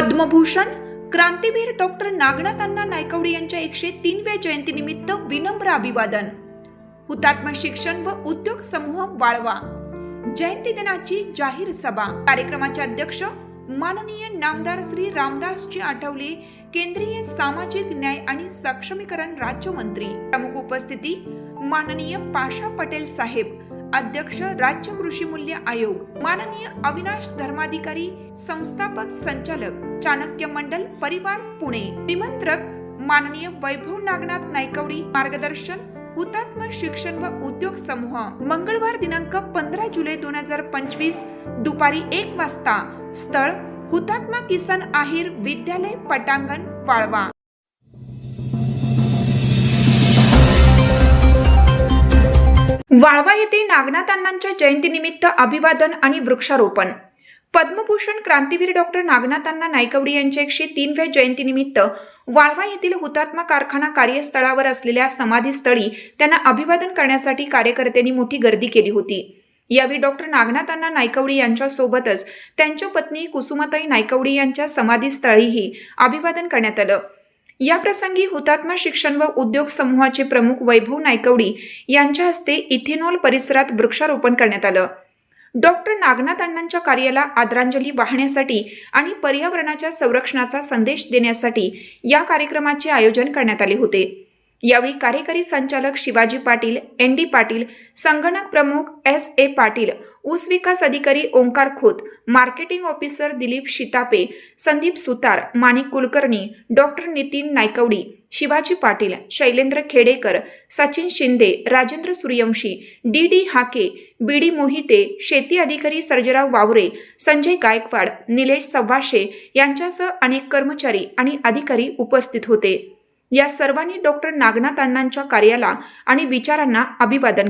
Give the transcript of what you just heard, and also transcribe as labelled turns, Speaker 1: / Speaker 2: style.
Speaker 1: पद्मभूषण क्रांतीवीर डॉक्टर नागनाथ अण्णा नायकवडे यांच्या एकशे तीनव्या जयंतीनिमित्त विनम्र अभिवादन. हुतात्मा शिक्षण व उद्योग समूह वाळवा. जयंती दिनाची जाहीर सभा. कार्यक्रमाचे अध्यक्ष माननीय नामदार श्री रामदासजी आठवले केंद्रीय सामाजिक न्याय आणि सक्षमीकरण राज्यमंत्री. प्रमुख उपस्थिती माननीय पाशा पटेल साहेब. अध्यक्ष राज्य कृषी मूल्य आयोग माननीय अविनाश धर्माधिकारी संस्थापक संचालक चाणक्य मंडल परिवार पुणे निमंत्रक माननीय वैभव नागनाथ नायकवडी मार्गदर्शन हुतात्मा शिक्षण व उद्योग समूह मंगळवार दिनांक पंधरा जुलै दोन हजार पंचवीस दुपारी एक वाजता स्थळ हुतात्मा किसन आहिर विद्यालय पटांगण वाळवा. वाळवा येथे नागनाथ अण्णांच्या जयंतीनिमित्त अभिवादन आणि वृक्षारोपण. पद्मभूषण क्रांतीवीर डॉक्टर नागनाथ अण्णा नायकवडी यांच्या एकशे तीनव्या जयंतीनिमित्त वाळवा येथील हुतात्मा कारखाना कार्यस्थळावर असलेल्या समाधीस्थळी त्यांना अभिवादन करण्यासाठी कार्यकर्त्यांनी मोठी गर्दी केली होती. यावेळी डॉक्टर नागनाथ अण्णा नायकवडी यांच्यासोबतच त्यांच्या पत्नी कुसुमाताई नायकवडी यांच्या समाधीस्थळीही अभिवादन करण्यात आलं. याप्रसंगी हुतात्मा शिक्षण व उद्योग समूहाचे प्रमुख वैभव नायकवडी यांच्या हस्ते इथेनॉल परिसरात वृक्षारोपण करण्यात आलं. डॉक्टर नागनाथ अण्णांच्या कार्याला आदरांजली वाहण्यासाठी आणि पर्यावरणाच्या संरक्षणाचा संदेश देण्यासाठी या कार्यक्रमाचे आयोजन करण्यात आले होते. यावेळी कार्यकारी संचालक शिवाजी पाटील एन डी पाटील संगणक प्रमुख एस ए पाटील ऊस विकास अधिकारी Omkar Khot marketing officer Dilip Shitape Sandeep Sutar Manik Kulkarni doctor Nitin Naikwadi Shivaji Patil Shailendra Khedekar Sachin Shinde Rajendra Suryavanshi D D Hake B D Mohite शेती अधिकारी सर्जराव वावरे संजय गायकवाड निलेश सव्वाशे यांच्यासह अनेक कर्मचारी आणि अधिकारी उपस्थित होते. या सर्वांनी डॉक्टर नागनाथ अण्णांच्या कार्याला आणि विचारांना अभिवादन